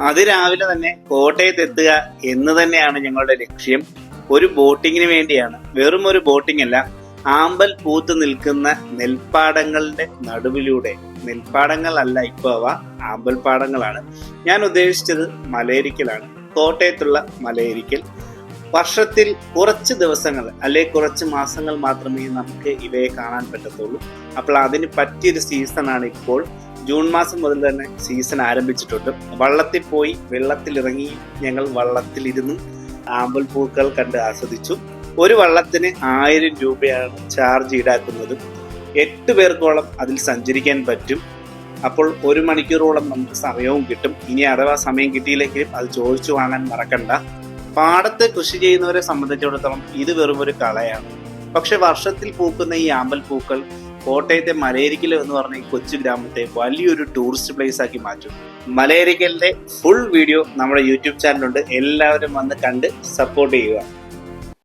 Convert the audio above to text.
അതിരാവിലെ തന്നെ കോട്ടയത്ത് എത്തുക എന്ന് തന്നെയാണ് ഞങ്ങളുടെ ലക്ഷ്യം. ഒരു ബോട്ടിങ്ങിന് വേണ്ടിയാണ്. വെറും ഒരു ബോട്ടിംഗ് അല്ല ആമ്പൽ പൂത്ത് നിൽക്കുന്ന നെൽപ്പാടങ്ങളുടെ നടുവിലൂടെ. നെൽപ്പാടങ്ങളല്ല ഇപ്പൊ അവ ആമ്പൽ പാടങ്ങളാണ്. ഞാൻ ഉദ്ദേശിച്ചത് മലയരിക്കലാണ്. കോട്ടയത്തുള്ള മലയരിക്കൽ. വർഷത്തിൽ കുറച്ച് ദിവസങ്ങൾ അല്ലെ കുറച്ച് മാസങ്ങൾ മാത്രമേ നമുക്ക് ഇവയെ കാണാൻ പറ്റത്തുള്ളൂ. അപ്പോൾ അതിന് പറ്റിയൊരു സീസണാണ് ഇപ്പോൾ ജൂൺ മാസം മുതൽ തന്നെ സീസൺ ആരംഭിച്ചിട്ടുണ്ട്. വള്ളത്തിൽ പോയി വെള്ളത്തിൽ ഇറങ്ങി ഞങ്ങൾ വള്ളത്തിൽ ഇരുന്ന് ആമ്പൽ പൂക്കൾ കണ്ട് ആസ്വദിച്ചു. ഒരു വള്ളത്തിന് ആയിരം രൂപയാണ് ചാർജ് ഈടാക്കുന്നത്. എട്ട് പേർക്കോളം അതിൽ സഞ്ചരിക്കാൻ പറ്റും. അപ്പോൾ ഒരു മണിക്കൂറോളം നമുക്ക് സമയവും കിട്ടും. ഇനി അഥവാ സമയം കിട്ടിയില്ലെങ്കിലും അത് ചോദിച്ചു വാങ്ങാൻ മറക്കണ്ട. പാടത്ത് കൃഷി ചെയ്യുന്നവരെ സംബന്ധിച്ചിടത്തോളം ഇത് വെറും ഒരു കളയാണ്. പക്ഷെ വർഷത്തിൽ പൂക്കുന്ന ഈ ആമ്പൽ പൂക്കൾ കോട്ടയത്തെ മലയരിക്കൽ എന്ന് പറഞ്ഞ ഈ കൊച്ചു ഗ്രാമത്തെ വലിയൊരു ടൂറിസ്റ്റ് പ്ലേസ് ആക്കി മാറ്റും. മലയരിക്കലിന്റെ ഫുൾ വീഡിയോ നമ്മുടെ യൂട്യൂബ് ചാനലുണ്ട് എല്ലാവരും വന്ന് കണ്ട് സപ്പോർട്ട് ചെയ്യുക.